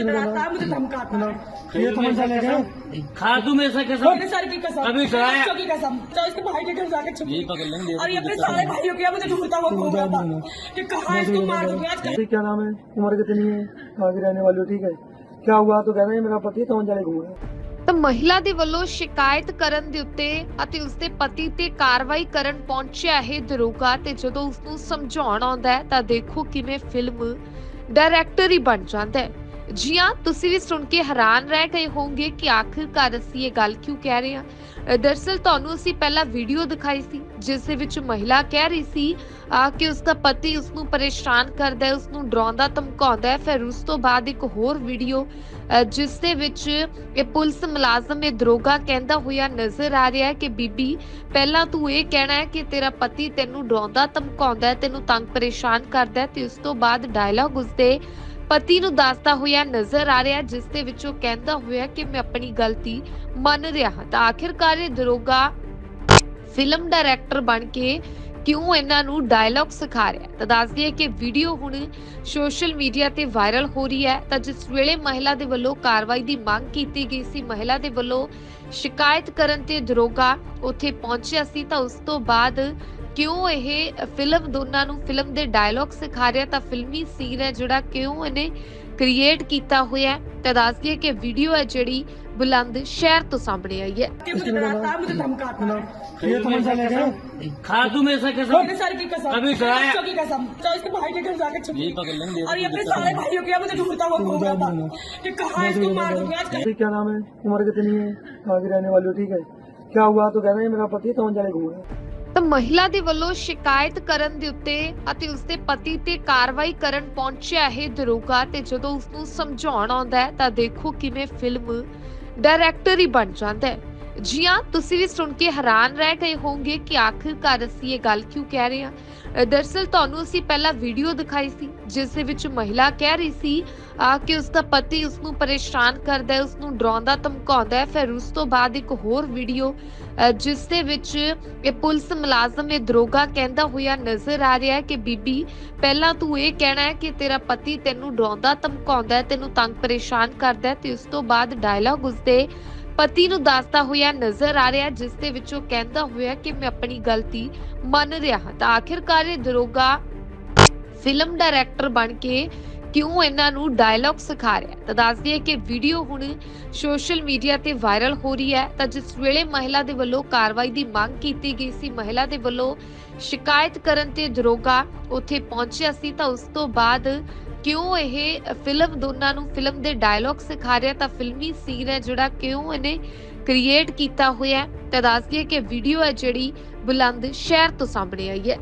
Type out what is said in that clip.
मुझे डराता है मुझे धमकाता है ये तमंचा ले गए खा तू मेरे से कसम मेरे सर की कसम अभी डराया। बच्चों की कसम तो इसके भाई के घर जाके छुप यही पकड़ लेंगे और ये अपने सारे भाइयों के यहाँ मुझे ढूंढता हुआ घूम रहा था कि कहाँ इसको मार दूंगा आज जी, क्या नाम है उम्र कितनी है कहाँ की रहने वाली हो ठीक है क्या हुआ तो कह रहे हैं मेरा पति तमंचा ले घूम रहा है ਤਾਂ ਮਹਿਲਾ ਦੇ ਵੱਲੋਂ ਸ਼ਿਕਾਇਤ ਕਰਨ ਦੇ ਉੱਤੇ ਅਤੇ ਉਸਦੇ ਪਤੀ ਤੇ ਕਾਰਵਾਈ ਕਰਨ ਪਹੁੰਚਿਆ ਇਹ ਦਰੋਗਾ ਤੇ ਜਦੋਂ ਉਸ ਨੂੰ ਸਮਝਾਉਣ ਆਉਂਦਾ ਹੈ ਤਾਂ ਦੇਖੋ ਕਿਵੇਂ ਫਿਲਮ ਡਾਇਰੈਕਟਰ ਹੀ ਬਣ ਜਾਂਦਾ ਹੈ ਜੀ ਹਾਂ ਤੁਸੀਂ ਵੀ ਸੁਣ ਕੇ ਹੈਰਾਨ ਰਹਿ ਗਏ ਹੋਵੋਗੇ ਕਿ ਆਖਿਰਕਾਰ ਅਸੀਂ ਇਹ ਗੱਲ ਕਿਉਂ ਕਹਿ ਰਹੇ ਹਾਂ? ਅ, ਤੁਹਾਨੂੰ ਅਸੀਂ ਪਹਿਲਾਂ ਵੀਡੀਓ ਦਿਖਾਈ ਸੀ ਜਿਸ ਦੇ ਵਿੱਚ ਮਹਿਲਾ ਕਹਿ ਰਹੀ ਸੀ ਕਿ ਉਸ ਦਾ ਪਤੀ ਉਸ ਨੂੰ ਪਰੇਸ਼ਾਨ ਕਰਦਾ ਹੈ ਉਸ ਨੂੰ ਡਰਾਉਂਦਾ ਧਮਕਾਉਂਦਾ ਹੈ। ਫਿਰ ਉਸ ਤੋਂ ਬਾਅਦ ਇੱਕ ਹੋਰ ਵੀਡੀਓ ਅ, ਜਿਸ ਦੇ ਵਿੱਚ ਇਹ ਪੁਲਿਸ ਮੁਲਾਜ਼ਮ ਇਹ ਦਰੋਗਾ ਕਹਿੰਦਾ ਹੋਇਆ ਨਜ਼ਰ ਆ ਰਿਹਾ ਹੈ ਕਿ ਬੀਬੀ ਪਹਿਲਾਂ ਤੂੰ ਇਹ ਕਹਿਣਾ ਹੈ ਕਿ ਤੇਰਾ ਪਤੀ ਤੈਨੂੰ ਡਰਾਉਂਦਾ ਧਮਕਾਉਂਦਾ ਹੈ ਤੈਨੂੰ ਤੰਗ ਪਰੇਸ਼ਾਨ ਕਰਦਾ ਹੈ ਤੇ ਉਸ ਤੋਂ ਬਾਅਦ ਡਾਇਲੌਗ ਉਸਦੇ ਪਤੀ ਨੂੰ ਦੱਸਦਾ ਹੋਇਆ ਨਜ਼ਰ ਆ ਰਿਹਾ, ਜਿਸ ਦੇ ਵਿੱਚ ਕਹਿੰਦਾ ਹੋਇਆ ਕਿ ਮੈਂ ਆਪਣੀ ਗਲਤੀ ਮੰਨ ਰਿਹਾ ਹਾਂ। ਤਾਂ ਆਖਿਰਕਾਰ ਇਹ ਦਰੋਗਾ ਫਿਲਮ ਡਾਇਰੈਕਟਰ ਬਣ ਕੇ ਕਿਉਂ ਇਹਨਾਂ ਨੂੰ ਡਾਇਲੌਗ ਸਿਖਾ ਰਿਹਾ ਤਾਂ ਦੱਸ ਦਈਏ ਕਿ ਵੀਡੀਓ ਹੁਣ ਸੋਸ਼ਲ ਮੀਡੀਆ ਤੇ ਵਾਇਰਲ ਹੋ ਰਹੀ ਹੈ। ਤਾਂ ਜਿਸ ਵੇਲੇ ਮਹਿਲਾ ਦੇ ਵੱਲੋਂ ਕਾਰਵਾਈ ਦੀ ਮੰਗ ਕੀਤੀ ਗਈ ਸੀ, ਮਹਿਲਾ ਦੇ ਵੱਲੋਂ ਸ਼ਿਕਾਇਤ ਕਰਨ ਤੇ ਦਰੋਗਾ ਉੱਥੇ ਪਹੁੰਚਿਆ ਸੀ, ਤਾਂ ਉਸ ਤੋਂ ਬਾਅਦ ਕਿਉਂ ਇਹ ਫਿਲਮ ਦੋਨਾਂ ਨੂੰ ਫਿਲਮ ਦੇ ਡਾਇਲੌਗ ਸਿਖਾ ਰਿਹਾ ਤਾਂ ਫਿਲਮੀ ਸੀਨ ਹੈ ਜਿਹੜਾ ਕਿਉਂ ਇਹਨੇ ਕ੍ਰੀਏਟ ਕੀਤਾ ਹੋਇਆ ਹੈ ਤਾਂ ਦੱਸ ਦਈਏ ਕਿ ਵੀਡੀਓ ਹੈ ਜਿਹੜੀ ਬੁਲੰਦ ਸ਼ਹਿਰ ਤੋਂ ਸਾਹਮਣੇ ਆਈ ਹੈ के मुझे डराता है मुझे धमकाता है ये तमंचा ले गए खा तू मेरे से कसम मेरे सर की कसम अभी डराया। बच्चों की कसम तो इसके भाई के घर जाके छुप यही पकड़ लेंगे और ये अपने सारे भाइयों के यहाँ मुझे ढूंढता हुआ घूम रहा था कि कहाँ इसको मार दूंगा आज जी, क्या नाम है उम्र कितनी है कहाँ की रहने वाली हो ठीक है क्या हुआ तो कह रहे हैं मेरा पति तमंचा ले घूम रहा है ਤਾਂ ਮਹਿਲਾ ਦੇ ਵੱਲੋਂ ਸ਼ਿਕਾਇਤ ਕਰਨ ਦੇ ਉੱਤੇ ਅਤੇ ਉਸਦੇ ਪਤੀ ਤੇ ਕਾਰਵਾਈ ਕਰਨ ਪਹੁੰਚਿਆ ਇਹ ਦਰੋਗਾ ਤੇ ਜਦੋਂ ਉਸ ਨੂੰ ਸਮਝਾਉਣ ਆਉਂਦਾ ਹੈ ਤਾਂ ਦੇਖੋ ਕਿਵੇਂ ਫਿਲਮ ਡਾਇਰੈਕਟਰ ਹੀ ਬਣ ਜਾਂਦਾ ਹੈ। ਜੀ ਹਾਂ ਤੁਸੀਂ ਵੀ ਸੁਣ ਕੇ ਹੈਰਾਨ ਰਹਿ ਗਏ ਹੋਵੋਗੇ ਕਿ ਆਖਿਰਕਾਰ ਅਸੀਂ ਇਹ ਗੱਲ ਕਿਉਂ ਕਹਿ ਰਹੇ ਹਾਂ? ਅ, ਤੁਹਾਨੂੰ ਅਸੀਂ ਪਹਿਲਾਂ ਵੀਡੀਓ ਦਿਖਾਈ ਸੀ ਜਿਸ ਦੇ ਵਿੱਚ ਮਹਿਲਾ ਕਹਿ ਰਹੀ ਸੀ ਕਿ ਉਸ ਦਾ ਪਤੀ ਉਸ ਨੂੰ ਪਰੇਸ਼ਾਨ ਕਰਦਾ ਹੈ ਉਸ ਨੂੰ ਡਰਾਉਂਦਾ ਧਮਕਾਉਂਦਾ ਹੈ। ਫਿਰ ਉਸ ਤੋਂ ਬਾਅਦ ਇੱਕ ਹੋਰ ਵੀਡੀਓ ਅ, ਜਿਸ ਦੇ ਵਿੱਚ ਇਹ ਪੁਲਿਸ ਮੁਲਾਜ਼ਮ ਇਹ ਦਰੋਗਾ ਕਹਿੰਦਾ ਹੋਇਆ ਨਜ਼ਰ ਆ ਰਿਹਾ ਹੈ ਕਿ ਬੀਬੀ ਪਹਿਲਾਂ ਤੂੰ ਇਹ ਕਹਿਣਾ ਹੈ ਕਿ ਤੇਰਾ ਪਤੀ ਤੈਨੂੰ ਡਰਾਉਂਦਾ ਧਮਕਾਉਂਦਾ ਹੈ ਤੈਨੂੰ ਤੰਗ ਪਰੇਸ਼ਾਨ ਕਰਦਾ ਹੈ ਤੇ ਉਸ ਤੋਂ ਬਾਅਦ ਡਾਇਲੌਗ ਉਸਦੇ ਪਤੀ ਨੂੰ ਦੱਸਦਾ ਹੋਇਆ ਨਜ਼ਰ ਆ ਰਿਹਾ, ਜਿਸ ਦੇ ਵਿੱਚ ਕਹਿੰਦਾ ਹੋਇਆ ਕਿ ਮੈਂ ਆਪਣੀ ਗਲਤੀ ਮੰਨ ਰਿਹਾ ਹਾਂ। ਤਾਂ ਆਖਿਰਕਾਰ ਇਹ ਦਰੋਗਾ ਫਿਲਮ ਡਾਇਰੈਕਟਰ ਬਣ ਕੇ ਕਿਉਂ ਇਹਨਾਂ ਨੂੰ ਡਾਇਲੌਗ ਸਿਖਾ ਰਿਹਾ ਤਾਂ ਦੱਸ ਦਈਏ ਕਿ ਵੀਡੀਓ ਹੁਣ ਸੋਸ਼ਲ ਮੀਡੀਆ ਤੇ ਵਾਇਰਲ ਹੋ ਰਹੀ ਹੈ। ਤਾਂ ਜਿਸ ਵੇਲੇ ਮਹਿਲਾ ਦੇ ਵੱਲੋਂ ਕਾਰਵਾਈ ਦੀ ਮੰਗ ਕੀਤੀ ਗਈ ਸੀ, ਮਹਿਲਾ ਦੇ ਵੱਲੋਂ ਸ਼ਿਕਾਇਤ ਕਰਨ ਤੇ ਦਰੋਗਾ ਉੱਥੇ ਪਹੁੰਚਿਆ ਸੀ, ਤਾਂ ਉਸ ਤੋਂ ਬਾਅਦ ਕਿਉਂ ਇਹ ਫਿਲਮ ਦੋਨਾਂ ਨੂੰ ਫਿਲਮ ਦੇ ਡਾਇਲੌਗ ਸਿਖਾ ਰਿਹਾ ਤਾਂ ਫਿਲਮੀ ਸੀਨ ਹੈ ਜਿਹੜਾ ਕਿਉਂ ਇਹਨੇ ਕ੍ਰੀਏਟ ਕੀਤਾ ਹੋਇਆ ਤਾਂ ਦੱਸ ਦਈਏ ਕਿ ਵੀਡੀਓ ਹੈ ਜਿਹੜੀ ਬੁਲੰਦ ਸ਼ਹਿਰ ਤੋਂ ਸਾਹਮਣੇ ਆਈ ਹੈ।